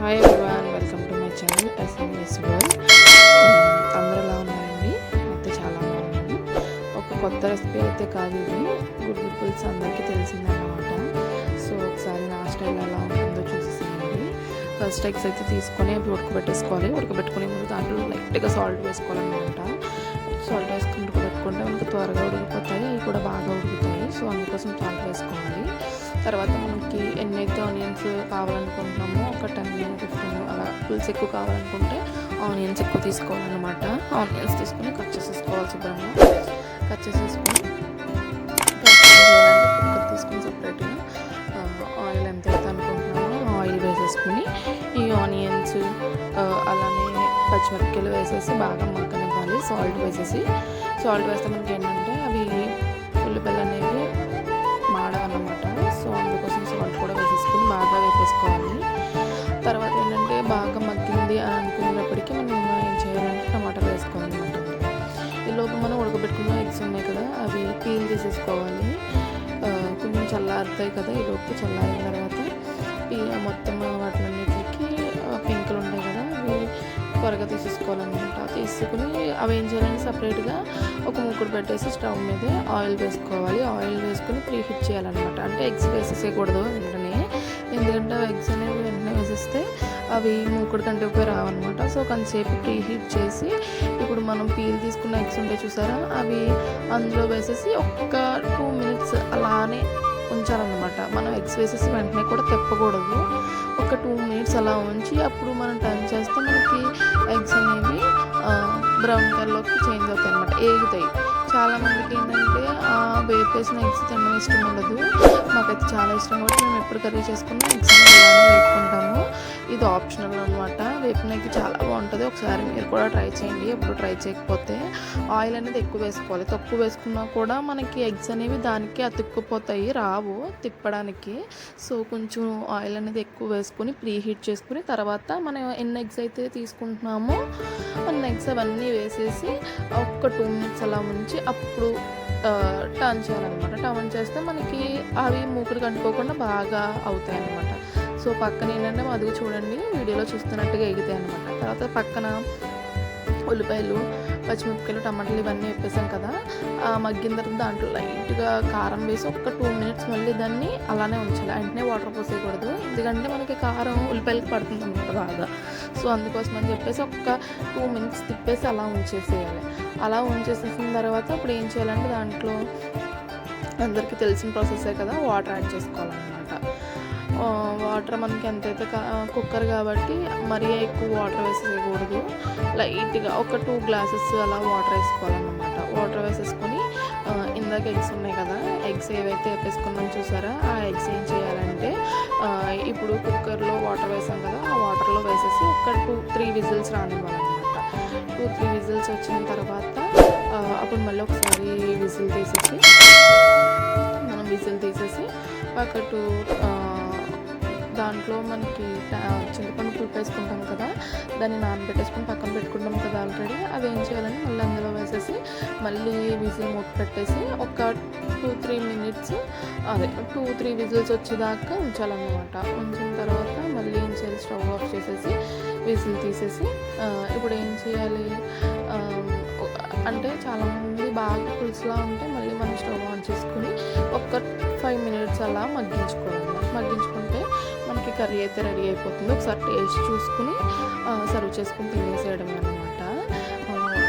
Hi everyone welcome to my channel SMS world అందరూ ఎలా ఉన్నారండి? అయితే చాలా బాగున్నాను. ఒక కొత్త రెసిపీ అయితే కాదు ఇది. గుడ్ పీపుల్స్ అందరికీ తెలిసిందన్నమాట. సో ఒకసారి నా స్టైల్ ఎలా ఉంటుందో చూసేసానండి ఫస్ట్ ఎగ్స్ అయితే తీసుకొని అవి ఉడకబెట్టేసుకోవాలి. ఉడకబెట్టుకునే ముందు దాంట్లో లైట్గా సాల్ట్ వేసుకోవాలన్నమాట. సాల్ట్ వేసుకుని ఉడకబెట్టుకుంటే మనకి త్వరగా ఉడికిపోతాయి. అవి కూడా బాగా ఉడుకుతాయి. సో అందుకోసం సాల్ట్ వేసుకోవాలి. తర్వాత మనకి ఎన్ని ఆనియన్స్ కావాలనుకుంటున్నామో ఒక టెన్ ఫిఫ్టీన్ అలా పులుసు ఎక్కువ కావాలనుకుంటే ఆనియన్స్ ఎక్కువ తీసుకోవాలన్నమాట. ఆనియన్స్ తీసుకుని కట్ చేసేసుకోవాలి శుభ్రంగా. కట్ చేసేసుకుని కుక్కర్ తీసుకుని సపరేట్గా ఆయిల్ ఎంత అయితే అనుకుంటున్నామో ఆయిల్ వేసేసుకుని ఈ ఆనియన్స్ అలానే పచ్చిమిరపకాయలు వేసేసి బాగా మగ్గనివ్వాలి సాల్ట్ వేసేసి సాల్ట్ వేస్తే మనకి ఏంటంటే అవి ఉల్లిపాయలు అనేవి లోపు మనం ఉడకబెట్టుకున్న ఎగ్స్ ఉన్నాయి కదా అవి పీల్ తీసేసుకోవాలి కొంచెం చల్లారుతాయి కదా ఈ లోపు చల్లారిన తర్వాత మొత్తం వాటిలన్నిటికి పింకులు ఉంటాయి కదా అవి త్వరగా తీసేసుకోవాలన్నమాట. తీసుకుని అవి ఏం చేయాలంటే సపరేట్గా ఒక ముక్కుడు పెట్టేసి స్టవ్ మీద ఆయిల్ వేసుకోవాలి. ఆయిల్ వేసుకుని ప్రీ హీట్ చేయాలన్నమాట. అంటే ఎగ్స్ వేసేసేయకూడదు వెంటనే ఎందుకంటే ఎగ్స్ అనేవి వెంటనే వేసేస్తే అవి మూకుడు కంటే పోయి రావన్నమాట. సో కొంతసేపు ప్రీ హీట్ చేసి ఇప్పుడు మనం పీల్ తీసుకున్న ఎగ్స్ ఉంటాయి చూసారా? అవి అందులో వేసేసి ఒక్క టూ మినిట్స్ అలానే ఉంచాలన్నమాట. మనం ఎగ్స్ వేసేసి వెంటనే కూడా తిప్పకూడదు. ఒక టూ మినిట్స్ అలా ఉంచి అప్పుడు మనం టర్న్ చేస్తే మనకి ఎగ్స్ అనేవి బ్రౌన్ కలర్లోకి చేంజ్ అవుతాయి అనమాట ఏగుతాయి చాలామందికి ఏంటంటే వేపేసిన ఎగ్స్ తినడం ఇష్టం ఉండదు. మాకైతే చాలా ఇష్టం కాబట్టి మేము ఎప్పుడు కర్రీ చేసుకున్నా ఎగ్స్ ఇలానే వేపుకుంటాము. ఇది ఆప్షనల్ అనమాట వేపిన ఎగ్ చాలా బాగుంటుంది. ఒకసారి మీరు కూడా ట్రై చేయండి. ఎప్పుడు ట్రై చేయకపోతే ఆయిల్ అనేది ఎక్కువ వేసుకోవాలి. తక్కువ వేసుకున్నా కూడా మనకి ఎగ్స్ అనేవి దానికి అతుక్కుపోతాయి. రావు తిప్పడానికి. సో కొంచెం ఆయిల్ అనేది ఎక్కువ వేసుకొని ప్రీ హీట్ చేసుకుని తర్వాత మనం ఎన్ని ఎగ్స్ అయితే తీసుకుంటున్నామో అన్ని ఎగ్స్ అవన్నీ వేసేసి ఒక్క టూ మినిట్స్ అలా ఉంచి అప్పుడు టర్న్ చేయాలన్నమాట. టర్న్ చేస్తే మనకి అవి మూకుడు కంటుకోకుండా బాగా అవుతాయి అన్నమాట సో పక్కన ఏంటంటే అదిగో చూడండి వీడియోలో చూస్తున్నట్టుగా ఎగుతాయి అనమాట తర్వాత పక్కన ఉల్లిపాయలు పచ్చిమిరపకాయలు టమాటాలు ఇవన్నీ వేపేసాం కదా. ఆ మగ్గిన తర్వాత దాంట్లో లైట్గా కారం వేసి ఒక టూ మినిట్స్ మళ్ళీ దాన్ని అలానే ఉంచాలి. వెంటనే వాటర్ పోసేయకూడదు. ఎందుకంటే మనకి కారం ఉల్లిపాయలకి పడుతుంది అనమాట బాగా. సో అందుకోసం అని చెప్పేసి ఒక టూ మినిట్స్ తిప్పేసి అలా ఉంచేసేయాలి. అలా ఉంచేసేసిన తర్వాత ఇప్పుడు ఏం చేయాలంటే దాంట్లో అందరికీ తెలిసిన ప్రాసెసే కదా వాటర్ యాడ్ చేసుకోవాలి. వాటర్ మనకి ఎంతైతే కా- కుక్కర్ కాబట్టి మరీ ఎక్కువ వాటర్ వేసేయకూడదు. లైట్గా ఒక టూ గ్లాసెస్ అలా వాటర్ వేసుకోవాలన్నమాట. వాటర్ వేసేసుకొని ఇందాక ఎగ్స్ ఉన్నాయి కదా ఎగ్స్ ఏవైతే వేసుకున్నాం చూసారా? ఆ ఎగ్స్ ఏం చేయాలంటే ఇప్పుడు కుక్కర్లో వాటర్ వేసాం కదా ఆ వాటర్లో వేసేసి ఒక టూ త్రీ విజిల్స్ రానివ్వాలన్నమాట. టూ త్రీ విజిల్స్ వచ్చిన తర్వాత అప్పుడు మళ్ళీ ఒకసారి విజిల్ తీసేసి మనం విజిల్ తీసేసి ఒక టూ దాంట్లో మనకి చింతపండు పులుపు వేసుకుంటాం కదా దాన్ని నానబెట్టేసుకొని పక్కన పెట్టుకుంటాం కదా ఆల్రెడీ అది ఏం చేయాలని మళ్ళీ అందులో వేసేసి మళ్ళీ విజిల్ మూత పెట్టేసి ఒక టూ త్రీ మినిట్స్ అదే టూ త్రీ విజిల్స్ వచ్చేదాకా ఉంచాలన్నమాట. ఉంచిన తర్వాత మళ్ళీ ఏం చేయాలి? స్టవ్ ఆఫ్ చేసేసి విజిల్ తీసేసి ఇప్పుడు ఏం చేయాలి? అంటే చాలామంది బాగా పులుసులా ఉంటే మళ్ళీ మనం స్టవ్ ఆన్ చేసుకుని ఒక ఫైవ్ మినిట్స్ అలా మగ్గించుకోవాలి. మగ్గించుకో కర్రీ అయితే రెడీ అయిపోతుంది. ఒకసారి టేస్ట్ చూసుకుని సర్వ్ చేసుకుని తినేసేయడం అనమాట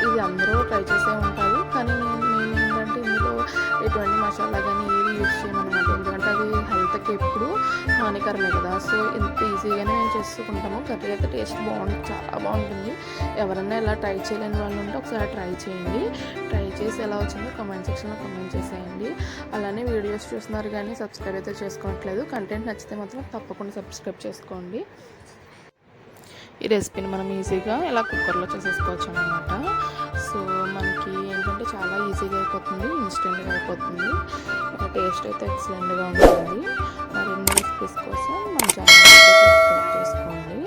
ఇది అందరూ ట్రై చేసే ఉంటారు. కానీ నేను ఏంటంటే ఇందులో ఎటువంటి మసాలా కానీ ఏది యూజ్ చేయను. ఎందుకంటే అది హెల్త్కి ఎప్పుడు హానికరమే కదా. సో ఇంత ఈజీగానే మేము చేసుకుంటాము. కర్రీ అయితే టేస్ట్ బాగుంటుంది చాలా బాగుంటుంది. ఎవరన్నా ఇలా ట్రై చేయలేని వాళ్ళు ఉంటే ఒకసారి ట్రై చేయండి. ట్రై చేసి ఎలా వచ్చిందో కమెంట్ సెక్షన్లో కమెంట్ చేసేయండి. అలానే వీడియోస్ చూస్తున్నారు కానీ సబ్స్క్రైబ్ అయితే చేసుకోవట్లేదు. కంటెంట్ నచ్చితే మాత్రం తప్పకుండా సబ్స్క్రైబ్ చేసుకోండి. ఈ రెసిపీని మనం ఈజీగా ఇలా కుక్కర్లో చేసేసుకోవచ్చు అనమాట సో మనకి చాలా ఈజీగా అయిపోతుంది ఇన్స్టెంట్గా అయిపోతుంది. టేస్ట్ అయితే ఎక్సలెంట్గా ఉంటుంది. మరిన్ని రెసిపీస్ కోసం మన ఛానల్ సబ్స్క్రైబ్ చేసుకోండి.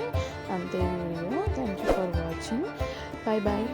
అంతే video thank you for watching bye bye